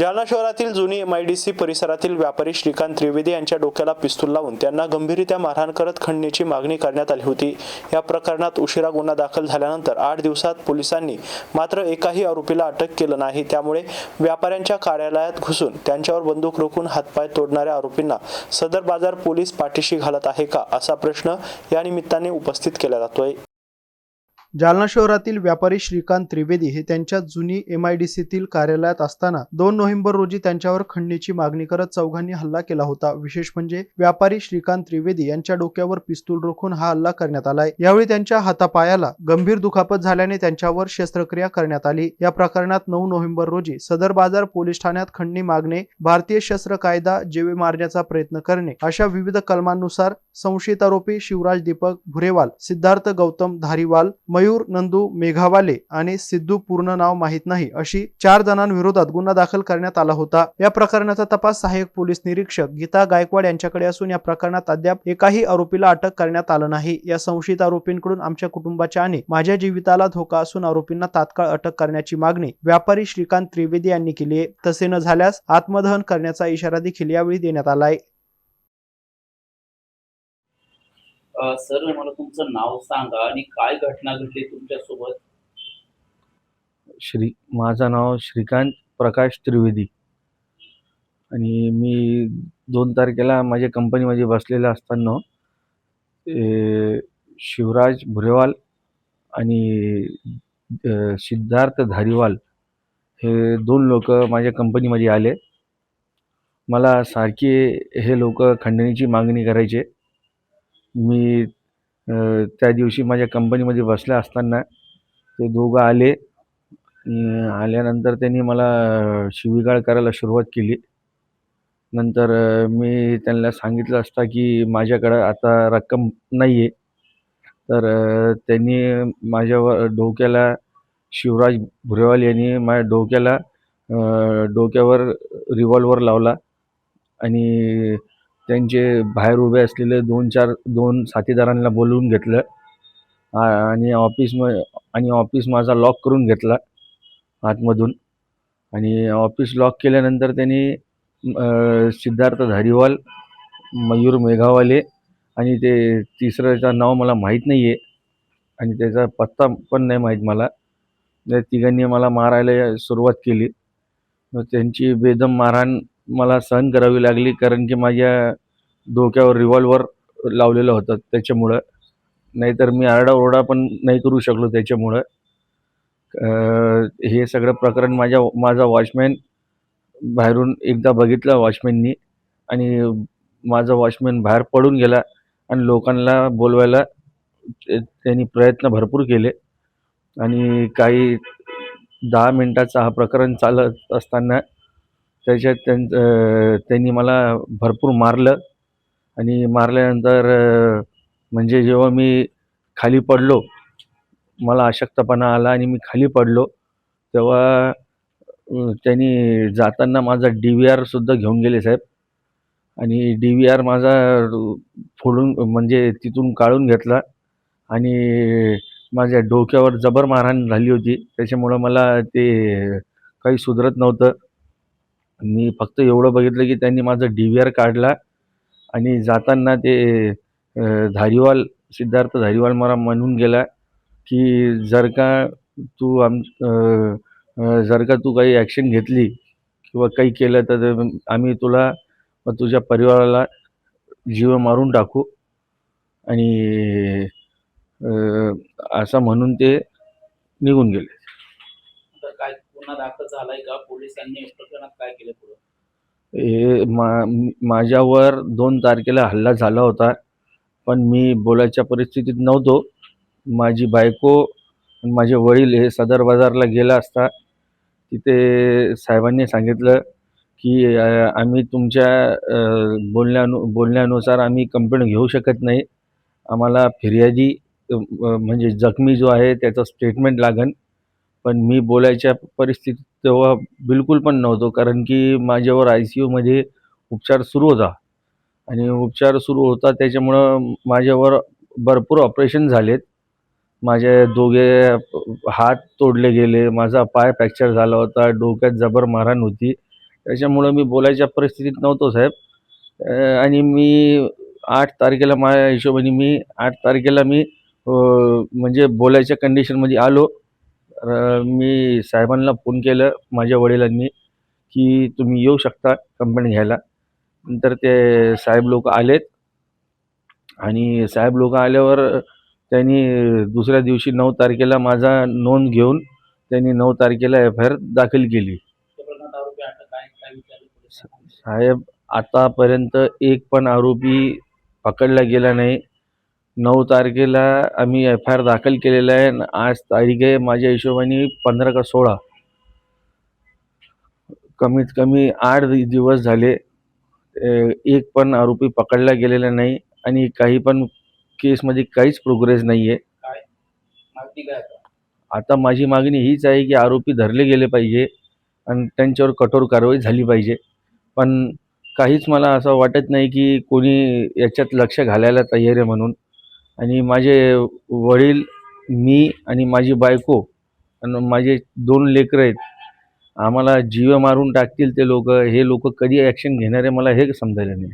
जालना शहरातील जुनी सी परिसरातील व्यापारी श्रीकांत त्रिवेदी यांच्या डोक्याला पिस्तूल लावून त्यांना गंभीररित्या मारहाण करत खंडणीची मागणी करण्यात आली होती. या प्रकरणात उशिरा गुन्हा दाखल झाल्यानंतर आठ दिवसात पोलिसांनी मात्र एकाही आरोपीला अटक केलं नाही. त्यामुळे व्यापाऱ्यांच्या कार्यालयात घुसून त्यांच्यावर बंदूक रोखून हातपाय तोडणाऱ्या आरोपींना सदर बाजार पोलीस पाठीशी घालत आहे का असा प्रश्न या निमित्ताने उपस्थित केला जातोय. जालना शहरातील व्यापारी श्रीकांत त्रिवेदी हे त्यांच्या जुनी एम आय डी सीतील कार्यालयात असताना दोन नोव्हेंबर रोजी त्यांच्यावर खंडणीची मागणी करत चौघांनी हल्ला केला होता. विशेष म्हणजे व्यापारी श्रीकांत त्रिवेदी यांच्या डोक्यावर पिस्तूल रोखून हा हल्ला करण्यात आलाय. यावेळी त्यांच्या हातापायाला गंभीर दुखापत झाल्याने त्यांच्यावर शस्त्रक्रिया करण्यात आली. या प्रकरणात नऊ नोव्हेंबर रोजी सदर बाजार पोलीस ठाण्यात खंडणी मागणे भारतीय शस्त्र कायदा जेवे मारण्याचा प्रयत्न करणे अशा विविध कलमांनुसार संशयित आरोपी शिवराज दीपक भुरेवाल सिद्धार्थ गौतम धारीवाल मयूर नंदू मेघावाले आणि सिद्धू पूर्ण नाव माहीत नाही अशी चार जणांविरोधात गुन्हा दाखल करण्यात आला होता. या प्रकरणाचा तपास सहाय्यक पोलीस निरीक्षक गीता गायकवाड यांच्याकडे असून या प्रकरणात अद्याप एकाही आरोपीला अटक करण्यात आलं नाही. या संशयित आरोपींकडून आमच्या कुटुंबाच्या आणि माझ्या जीविताला धोका असून आरोपींना तात्काळ अटक करण्याची मागणी व्यापारी श्रीकांत त्रिवेदी यांनी केली आहे. तसे न झाल्यास आत्मदहन करण्याचा इशारा देखील यावेळी देण्यात आलाय सर मला तुमचं नाव सांगा आणि काय घटना घडली तुमच्यासोबत? श्री माझं नाव श्रीकांत प्रकाश त्रिवेदी. आणि मी दोन तारखेला माझ्या कंपनीमध्ये बसलेला असताना शिवराज भुरेवाल आणि सिद्धार्थ धारीवाल हे दोन लोक माझ्या कंपनीमध्ये आले. मला सारखे हे लोक खंडणीची मागणी करायचे. मी त्या दिवशी माझ्या कंपनीमध्ये बसल्या असताना ते दोघं आले. आल्यानंतर त्यांनी मला शिवीगाळ करायला सुरुवात केली. नंतर मी त्यांना सांगितलं असता की माझ्याकडं आता रक्कम नाही आहे तर त्यांनी माझ्यावर डोक्याला शिवराज भुरेवाल यांनी माझ्या डोक्याला डोक्यावर रिव्हॉल्वर लावला आणि त्यांचे बाहेर उभे असलेले दोन चार दोन साथीदारांना बोलवून घेतलं. आणि ऑफिस म आणि ऑफिस माझा लॉक करून घेतला आतमधून. आणि ऑफिस लॉक केल्यानंतर त्यांनी सिद्धार्थ धारीवाल मयूर मेघावाले आणि ते तिसऱ्याचं नाव मला माहीत नाही आहे आणि त्याचा पत्ता पण नाही माहीत मला. त्या तिघांनी मला मारायला सुरुवात केली. मग त्यांची बेदम मारहाण मला सहन करावी लागली कारण की माझ्या डोक्यावर रिव्हॉल्वर लावलेलं होतं त्याच्यामुळं. नाहीतर मी आरडाओरडा पण नाही करू शकलो त्याच्यामुळं. हे सगळं प्रकरण माझ्या माझा वॉचमॅन बाहेरून एकदा बघितलं वॉचमॅननी आणि माझा वॉचमॅन बाहेर पडून गेला आणि लोकांना बोलवायला त्यांनी प्रयत्न भरपूर केले. आणि काही दहा मिनटाचं हा प्रकरण चालत असताना त्याच्यात त्यांनी मला भरपूर मारलं. आणि मारल्यानंतर म्हणजे जेव्हा मी खाली पडलो मला अशक्तपणा आला आणि मी खाली पडलो तेव्हा त्यांनी जाताना माझा डी व्ही आरसुद्धा घेऊन गेले साहेब. आणि डी व्ही आर माझा फोडून म्हणजे तिथून काढून घेतला आणि माझ्या डोक्यावर जबर मारहाण झाली होती. त्याच्यामुळं मला ते काही सुधरत नव्हतं. मी फक्त एवढं बघितलं की त्यांनी माझा डी व्ही आर काढला आणि जाताना ते धारीवाल सिद्धार्थ धारीवाल मला म्हणून गेला की जर का तू आम जर का तू काही ॲक्शन घेतली किंवा काही केलं तर आम्ही तुला व तुझ्या परिवाराला जीव मारून टाकू. आणि असं म्हणून ते निघून गेले. काय गुन्हा दाखल झालाय का? पोलिसांनी प्रकरणात काय केलं पुढं? हे मा माझ्यावर दोन तारखेला हल्ला झाला होता पण मी बोलायच्या परिस्थितीत नव्हतो. माझी बायको माझे वडील हे सदर बाजारला गेला असता तिथे साहेबांनी सांगितलं की आम्ही तुमच्या बोलण्यानु बोलण्यानुसार आम्ही कंप्लेंट घेऊ शकत नाही. आम्हाला फिर्यादी म्हणजे जखमी जो आहे त्याचं स्टेटमेंट लागन. पण मी बोलायच्या परिस्थितीत तेव्हा बिलकुल पण नव्हतो कारण की माझ्यावर आय सी यूमध्ये उपचार सुरू होता. आणि उपचार सुरू होता त्याच्यामुळं माझ्यावर भरपूर ऑपरेशन झालेत. माझे दोघे हात तोडले गेले माझा पाय फ्रॅक्चर झाला होता डोक्यात जबर मारहाण होती. त्याच्यामुळं मी बोलायच्या परिस्थितीत नव्हतो साहेब. आणि मी आठ तारखेला माझ्या हिशोबाने मी आठ तारखेला मी म्हणजे बोलायच्या कंडिशनमध्ये आलो. तर मी साहेबांना फोन केलं माझ्या वडिलांनी की तुम्ही येऊ शकता कंपनी घ्यायला. नंतर ते साहेब लोक आलेत. आणि साहेब लोक आल्यावर त्यांनी दुसऱ्या दिवशी नऊ तारखेला माझा नोंद घेऊन त्यांनी नऊ तारखेला एफ आय आर दाखल केली. साहेब आतापर्यंत एक पण आरोपी पकडला गेला नाही. नऊ तारखेला आम्ही एफ आय आर दाखल केलेला आहे. आणि आज तारीख आहे माझ्या हिशोबाने पंधरा का सोळा. कमीत कमी आठ दिवस झाले. एक पण आरोपी पकडला गेलेला नाही आणि काही पण केसमध्ये काहीच प्रोग्रेस नाही आहे आता माझी मागणी हीच आहे की आरोपी धरले गेले पाहिजे आणि त्यांच्यावर कठोर कारवाई झाली पाहिजे. पण काहीच मला असं वाटत नाही की कोणी याच्यात लक्ष घालायला तयार आहे म्हणून. आणि माझे वडील मी आणि माझी बायको आणि माझे दोन लेकरं आहेत आम्हाला जीव मारून टाकतील ते लोक. हे लोक कधी ॲक्शन घेणार आहे मला हे समजायला नाही.